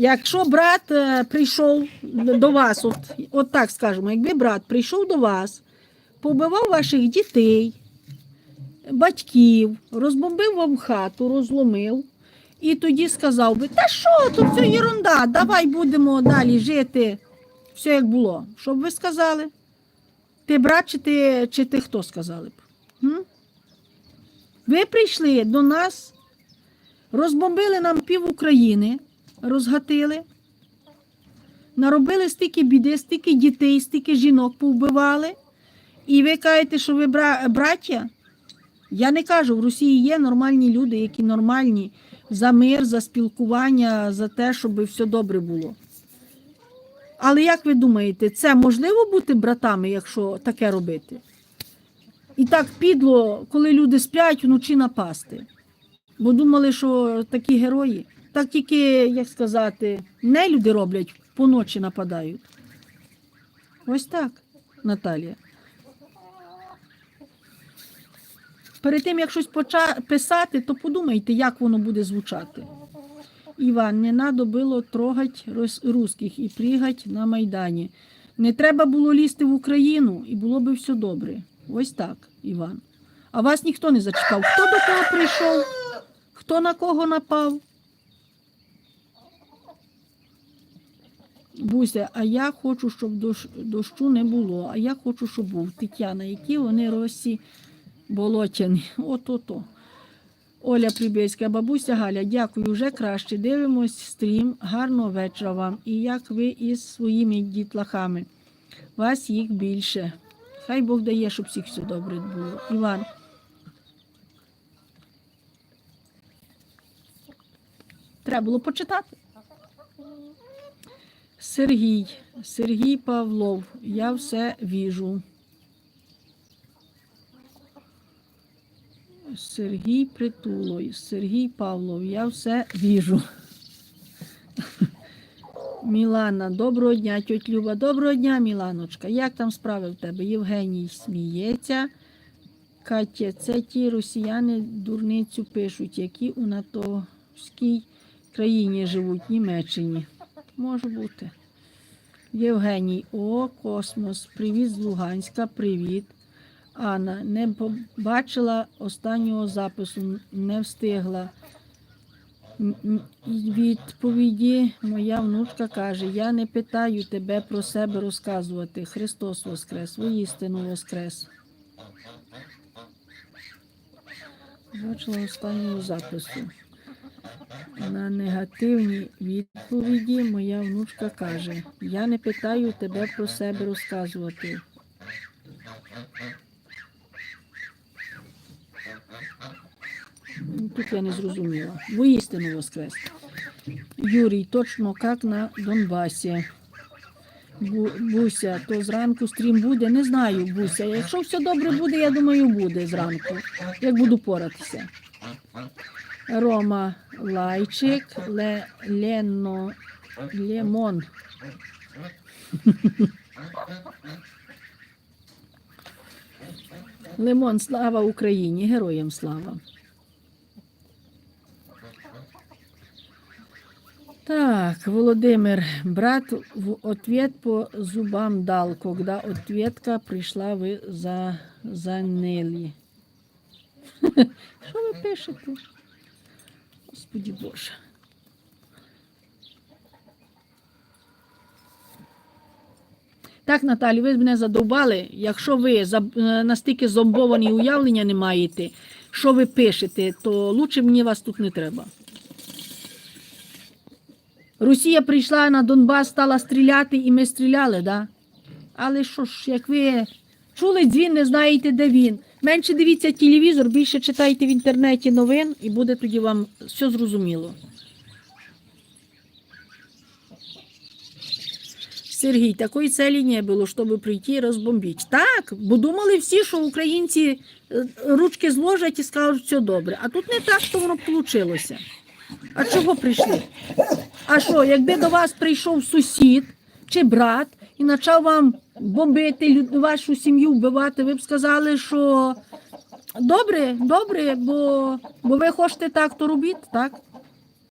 Якщо брат е, прийшов до вас, от, от так скажемо, якби брат прийшов до вас, побивав ваших дітей, батьків, розбомбив вам хату, розломив, і тоді сказав би, та що, тут все ерунда, давай будемо далі жити, все як було. Що б ви сказали? Ти брат чи ти, чи ти хто сказали б? М? Ви прийшли до нас, розбомбили нам пів України, розгатили, наробили стільки біди, стільки дітей, стільки жінок повбивали. І ви кажете, що ви бра- браття? Я не кажу, в Росії є нормальні люди, які нормальні за мир, за спілкування, за те, щоб все добре було. Але як ви думаєте, це можливо бути братами, якщо таке робити? І так підло, коли люди сплять, вночі напасти. Бо думали, що такі герої. Так тільки, як сказати, не люди роблять, поночі нападають. Ось так, Наталія. Перед тим, як щось писати, то подумайте, як воно буде звучати. Іван, не надо було трогать русських і пригать на Майдані. Не треба було лізти в Україну, і було би все добре. Ось так, Іван. А вас ніхто не зачекав. Хто до кого прийшов? Хто на кого напав? Буся, а я хочу, щоб дощ, дощу не було. А я хочу, щоб був. Тетяна, які вони росі болотяні. От-ото. Оля Прибєцька, бабуся Галя, дякую, вже краще. Дивимось стрім. Гарного вечора вам. І як ви із своїми дітлахами. Вас їх більше. Хай Бог дає, щоб всіх все добре було. Іван. Треба було почитати. Сергій, Сергій Павлов, я все віжу. Сергій Притулой, Сергій Павлов, я все віжу. Мілана, доброго дня, тьоть Люба, доброго дня, Міланочка. Як там справи в тебе? Євгеній сміється. Катя, це ті росіяни дурницю пишуть, які у натовській країні живуть, Німеччині. Може бути. Євгеній, о, космос, привіт з Луганська, привіт. Анна, не побачила останнього запису, не встигла. Відповіді моя внучка каже: Я не питаю тебе про себе розказувати. Христос Воскрес, воістину Воскрес. Бачила останнього запису. На негативні відповіді моя внучка каже: Я не питаю тебе про себе розказувати. Ну, Тут я не зрозуміла. Воістину воскрес. Юрій, точно як на Донбасі. Бу- Буся, то зранку стрім буде? Не знаю, Буся. Якщо все добре буде, я думаю, буде зранку. Як буду поратися. Рома Лайчик, Ле, Лено, Лемон. Лимон, слава Україні, героям слава. Так, Володимир, брат в ответ по зубам дал, когда ответка прийшла, ви за, занили. Що ви пишете? Господи Боже. Так, Наталі, ви мене задовбали. Якщо ви е, настільки зомбовані уявлення не маєте, що ви пишете, то лучше мені вас тут не треба. Росія прийшла на Донбас, стала стріляти, і ми стріляли, да? Але що ж, як ви чули дзвін, не знаєте, де він. Менше дивіться телевізор, більше читайте в інтернеті новин, і буде тоді вам все зрозуміло. Сергій, такої цілі не було, щоб прийти і розбомбити. Так, бо думали всі, що українці е, ручки зложать і скажуть, все добре. А тут не так, що воно вийшло. А чого прийшли? А що, якби до вас прийшов сусід чи брат і почав вам бомбити вашу сім'ю, вбивати, ви б сказали, що добре, добре, бо, бо ви хочете так, то робити, так?